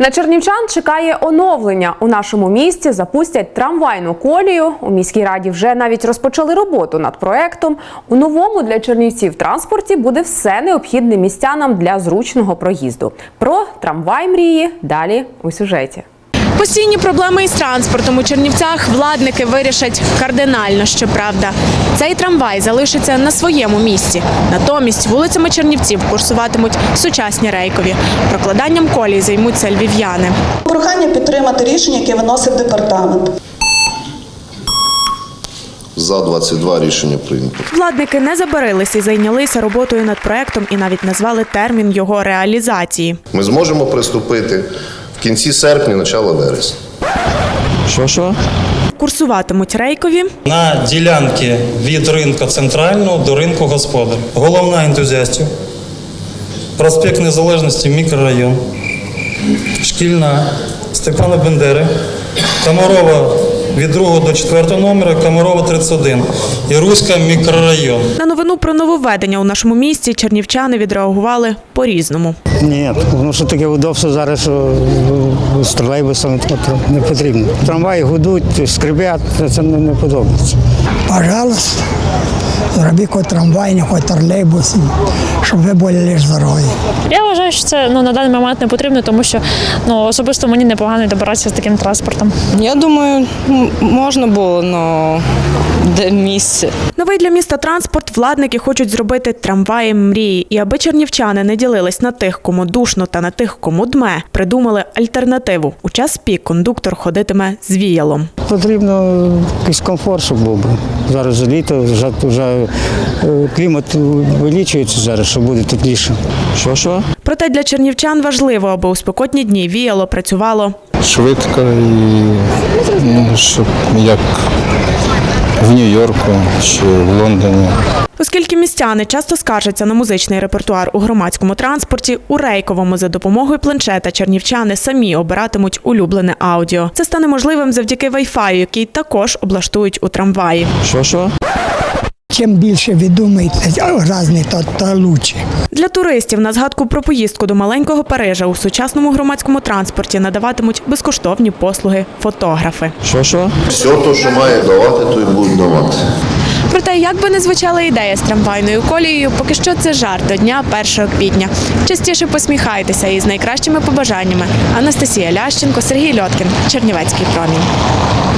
На чернівчан чекає оновлення. У нашому місті запустять трамвайну колію. У міській раді вже навіть розпочали роботу над проектом. У новому для чернівців транспорті буде все необхідне містянам для зручного проїзду. Про трамвай мрії далі у сюжеті. Постійні проблеми із транспортом у Чернівцях владники вирішать кардинально, щоправда. Цей трамвай залишиться на своєму місці. Натомість вулицями Чернівців курсуватимуть сучасні рейкові. Прокладанням колій займуться львів'яни. Прохання підтримати рішення, яке виносив департамент. За 22 рішення прийнято. Владники не забарилися і зайнялися роботою над проектом і навіть назвали термін його реалізації. Ми зможемо приступити в кінці серпня, начало вересня. Що що? Курсуватимуть рейкові, на ділянки від ринку центрального до ринку господар. Головна ентузіастів. Проспект Незалежності, мікрорайон. Шкільна Степана Бендери. Комарова від 2 до 4 номера, Комарова 31. І Руська мікрорайон. На новину про нововведення у нашому місті чернівчани відреагували по-різному. Ні, ну що таке удобство зараз, що з тролейбусом от, не потрібно. Трамваї гудуть, скрипять, це не, не подобається. Пожалуйста, зробіть хоч трамвай, хоч тролейбус, щоб ви були лише здорові. Я вважаю, що це ну на даний момент не потрібно, тому що ну особисто мені непогано добиратися з таким транспортом. Я думаю, м- можна було, але де місце. Новий для міста транспорт владники хочуть зробити трамваї мрії. І аби чернівчани не ділились на тих, кому душно, та на тих, кому дме, придумали альтернативу. У час пік кондуктор ходитиме з віялом. Потрібно якийсь комфорт, щоб був. би. Зараз літо, вже, вже е, клімат вилічується зараз, що буде тепліше. Що що? Проте для чернівчан важливо, аби у спекотні дні віяло працювало швидко і ну, щоб як в Нью-Йорку чи в Лондоні. Оскільки містяни часто скаржаться на музичний репертуар у громадському транспорті, у рейковому за допомогою планшета чернівчани самі обиратимуть улюблене аудіо. Це стане можливим завдяки Wi-Fi, який також облаштують у трамваї. Що що? Чим більше ви думаєте різні, то, то лучше. Для туристів на згадку про поїздку до маленького Парижа у сучасному громадському транспорті надаватимуть безкоштовні послуги фотографи. Що що? Все те, що має давати, то і будуть давати. Проте, як би не звучала ідея з трамвайною колією, поки що це жарт до дня 1 квітня. Частіше посміхайтеся і з найкращими побажаннями. Анастасія Лященко, Сергій Льоткін, Чернівецький промінь.